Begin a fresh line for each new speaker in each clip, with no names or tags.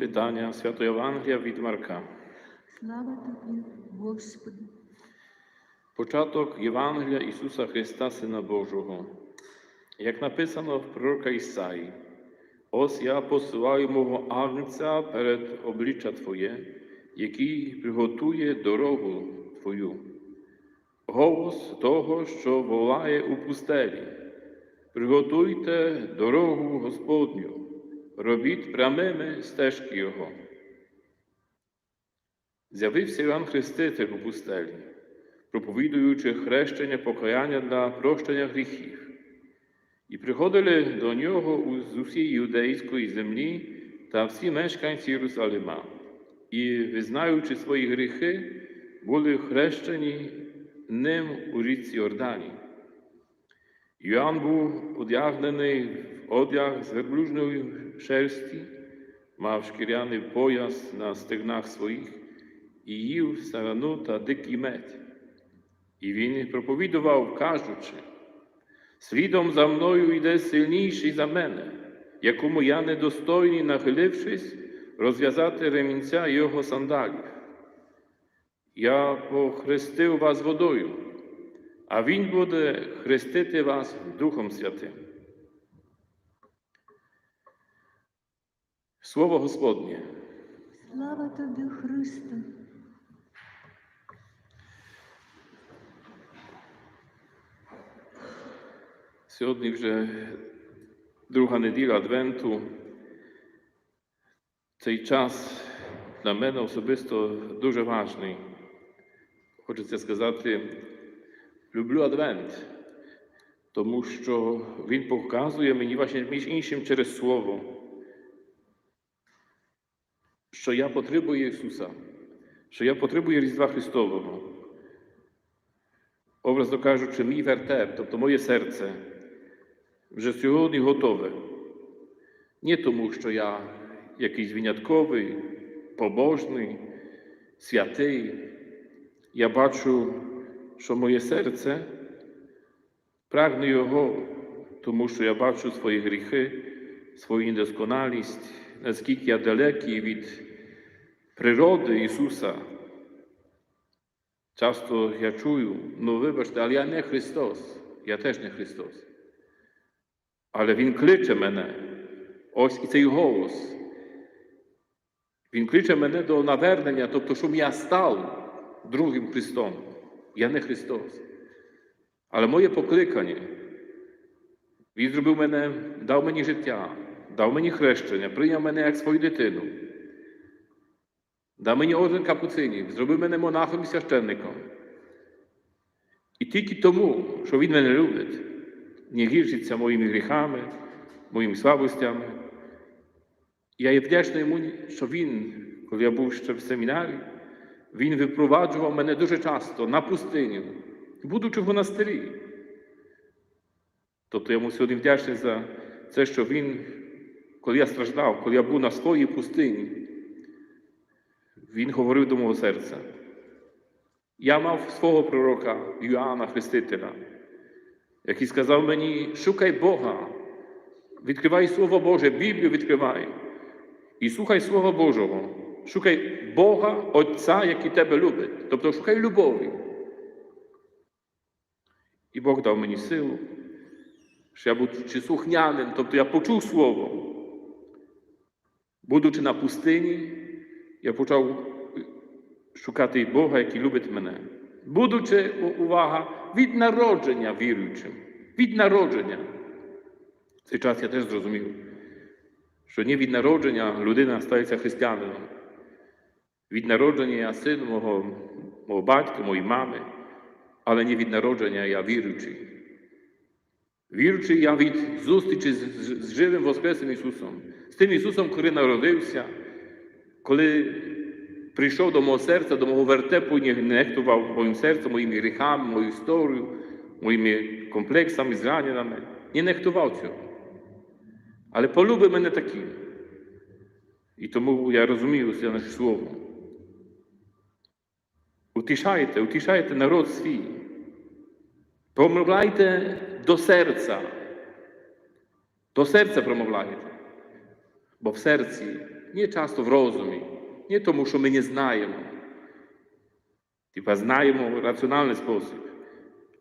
Читання Святого Євангелія від Марка.
Слава тобі, Господи.
Початок Євангелія Ісуса Христа, Сина Божого. Як написано в пророка Ісаї, ось я посилаю мого агнця перед обличчя Твоє, який приготує дорогу Твою. Голос того, що волає у пустелі. Приготуйте дорогу Господню, робіть прямими стежки Його. З'явився Іван Хреститель у пустелі, проповідуючи хрещення покаяння для прощення гріхів. І приходили до нього з усієї юдейської землі та всі мешканці Єрусалима, і, визнаючи свої гріхи, були хрещені ним у річці Йордані. Йоанн був одягнений в одяг з верблюжної шерсті, мав шкіряний пояс на стегнах своїх і їв сарану та дикий мед. І він проповідував, кажучи, слідом за мною йде сильніший за мене, якому я недостойний, нахилившись, розв'язати ремінця його сандалів. Я похрестив вас водою, а Він буде хрестити вас Духом Святим. Слово Господнє.
Слава тобі, Христе.
Сьогодні вже друга неділя Адвенту. Цей час для мене особисто дуже важний. Хочеться сказати, люблю Адвент, тому що він показує мені власне, між іншим через Слово, що я потребую Ісуса, що я потребую Різдва Христового. Образно кажучи, мій вертеп, тобто моє серце, вже сьогодні готове. Не тому, що я якийсь винятковий, побожний, святий. Я бачу, що моє серце прагне Його, тому що я бачу свої гріхи, свою недосконалість, наскільки я далекий від природи Ісуса. Часто я чую, ну вибачте, але я не Христос, я теж не Христос. Але Він кличе мене, ось і цей голос. Він кличе мене до навернення, тобто, щоб я став другим Христом. Я не Христос. Але моє покликання. Він зробив мене, дав мені життя, дав мені хрещення, прийняв мене як свою дитину. Дав мені орден капуцинів, зробив мене монахом і священником. І тільки тому, що Він мене любить, не гіршиться моїми гріхами, моїми слабостями. Я є вдячний йому, що він, коли я був ще в семінарі, він випроваджував мене дуже часто на пустиню, будучи в монастирі. Тобто я йому сьогодні вдячний за це, що він, коли я страждав, коли я був на своїй пустині, він говорив до мого серця. Я мав свого пророка Йоанна Хрестителя, який сказав мені, шукай Бога, відкривай Слово Боже, Біблію відкривай і слухай Слова Божого. Шукай Бога, Отця, який тебе любить. Тобто шукай любові. І Бог дав мені силу, що я будучи слухняним, тобто я почув Слово. Будучи на пустині, я почав шукати Бога, який любить мене. Будучи, увага, від народження віруючим, від народження. В цей час я теж зрозумів, що не від народження людина стається християнином. Від народження я син мого, мого батька, моєї мами, але не від народження я віруючий. Віруючий я від зустрічі з, живим Воскресним Ісусом, з тим Ісусом, коли народився, коли прийшов до мого серця, до мого вертепу, не нехтував моїм серцем, моїми гріхами, моєю історією, моїми комплексами, зраненнями. Не нехтував цього. Але полюбив мене таким. І тому я розумію це наше слово. Утішайте, утішайте народ свій. Промовляйте до серця. До серця промовляйте. Бо в серці nie часто в розумі, не тому, що ми не знаємо. Типа знаємо раціональний спосіб.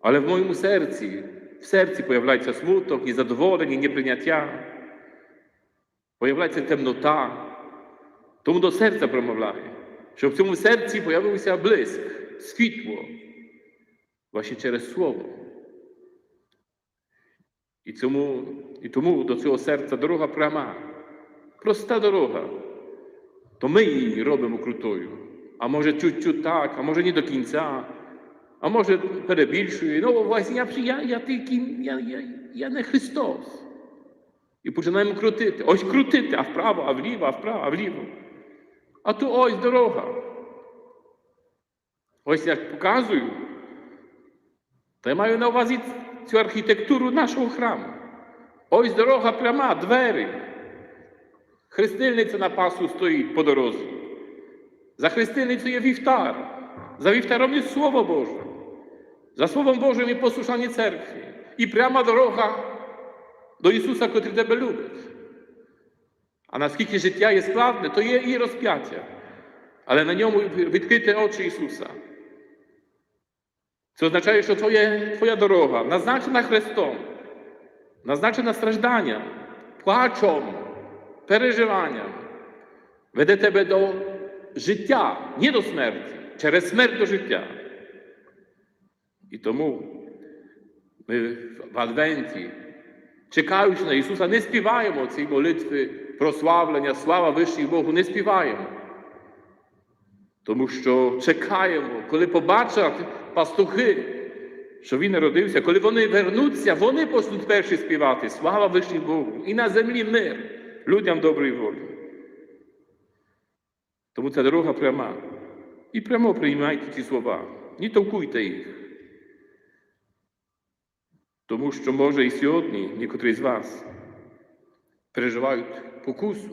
Але в моєму серці, в серці появляється смуток, і задоволення, і неприйняття, появляється темнота. Тому до серця промовляє, щоб в цьому серці появився блиск, світло, ваші через слово. І, цьому, і тому до цього серця дорога пряма, проста дорога. То ми її робимо крутою. А може чуть-чуть так, а може не до кінця, а може перебільшує. Ну, ось я, я, я, я, я, я не Христос. І починаємо крутити. Ось крутити, а вправо, а вліво, а вправо, а вліво. А то ось дорога. Ось як показую, то я маю на увазі цю архітектуру нашого храму. Ось дорога пряма, двері. Хрестильниця на пасу стоїть по дорозі. За хрестильницею є вівтар. За вівтаром є Слово Боже. За Словом Божим є послушання церкви. І пряма дорога до Ісуса, котрий тебе любить. А наскільки життя є складне, то є і розп'яття. Але на ньому відкрити очі Ісуса. Це означає, що твоє, твоя дорога назначена Христом, назначена стражданням, плачом, переживанням, веде тебе до життя, не до смерті, через смерть до життя. І тому ми в Адвенті, чекаючи на Ісуса, не співаємо ці молитви прославлення, слава вищій Богу, не співаємо. Тому що чекаємо, коли побачать пастухи, що він народився, коли вони вернуться, вони почнуть перші співати. Слава вищій Богу! І на землі мир людям доброї волі. Тому ця дорога пряма. І прямо приймайте ці слова, не толкуйте їх. Тому що, може, і сьогодні некоторі з вас переживають покусу,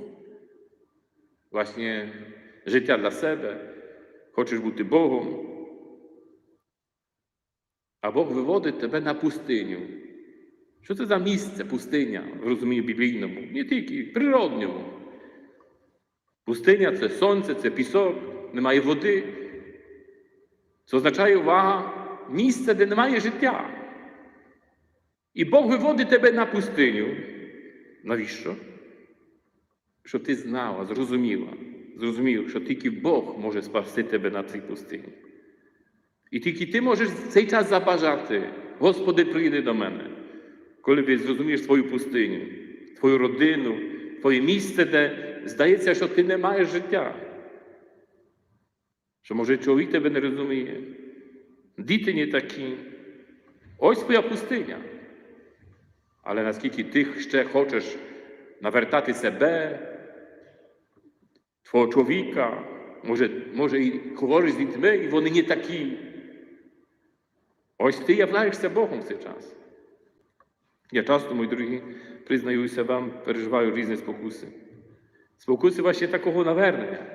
власне, життя для себе, хочеш бути Богом. А Бог виводить тебе на пустиню. Що це за місце пустиня в розумінні біблійному, не тільки природньому. Пустиня це сонце, це пісок, немає води. Це означає увага місце, де немає життя. І Бог виводить тебе на пустиню. Навіщо? Щоб ти знала, зрозуміла, зрозумів, що тільки Бог може спасти тебе на цій пустині. І тільки ти можеш цей час забажати, Господи, прийди до мене, коли ти зрозумієш свою пустиню, твою родину, твоє місце, де здається, що ти не маєш життя. Що, може, чоловік тебе не розуміє, діти не такі. Ось твоя пустиня. Але наскільки ти ще хочеш навертати себе, твого чоловіка, може, може і говориш з дітьми, і вони не такі. Ось ти являєшся Богом в цей час. Я часто, мої дорогі, признаюся вам, переживаю різні спокуси. Спокуси ваші такого навернення.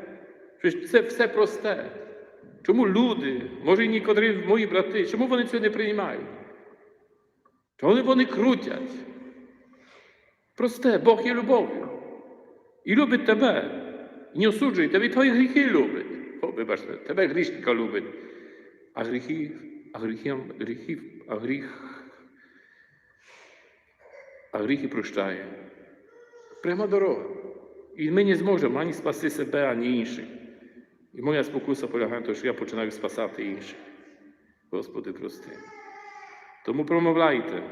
Це все просте. Чому люди, може і некоторі мої брати, чому вони цього не приймають? Чому вони крутять? Просте, Бог є любов'ю. І любить тебе. Не осуджує тебе, твої гріхи любить. О, вибачте, тебе грішника любить. А гріхи, а гріхи, гріхи, а гріх, а гріхи прощає. Пряма дорога. І ми не зможемо ані спасти себе, ані інших. І моя спокуса полягає в тому, що я починаю спасати інших. Господи, прости. Тому промовляйте,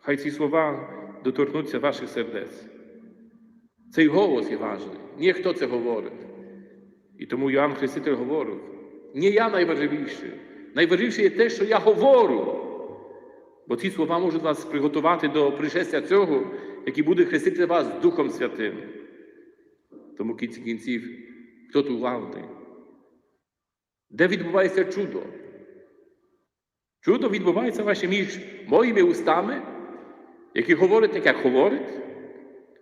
хай ці слова доторкнуться ваших сердець. Цей голос є важливий. Не хто це говорить. І тому Йоанн Хреститель говорив, не я найважливіший. Найважливіше є те, що я говорю. Бо ці слова можуть вас приготувати до пришестя цього, який буде хрестити вас Духом Святим. Тому в кінці кінців, хто тут главний? Де відбувається чудо? Чудо відбувається ваше між моїми устами, які говорять як говорять,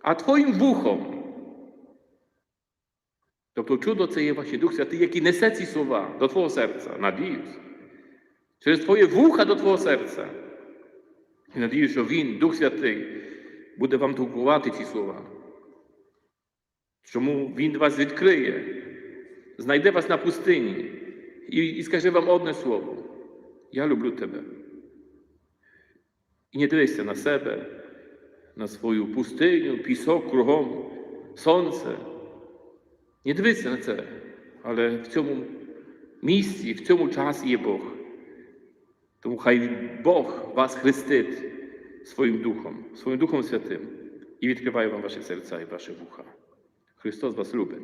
а твоїм вухом. Тобто чудо це є ваш Дух Святий, який несе ці слова до твого серця, надіюсь. Через твоє вуха до твого серця. І надію, що Він, Дух Святий, буде вам толкувати ці слова. Чому Він вас відкриє, знайде вас на пустині і, і скаже вам одне слово: Я люблю тебе. І не дивися на себе, на свою пустиню, пісок кругом, сонце. Не дивися на це, але в цьому місці, в цьому часі є Бог. Тому хай Бог вас хрестить своїм Духом, своїм Духом Святим і відкриває вам ваші серця і ваші вуха. Христос вас любить.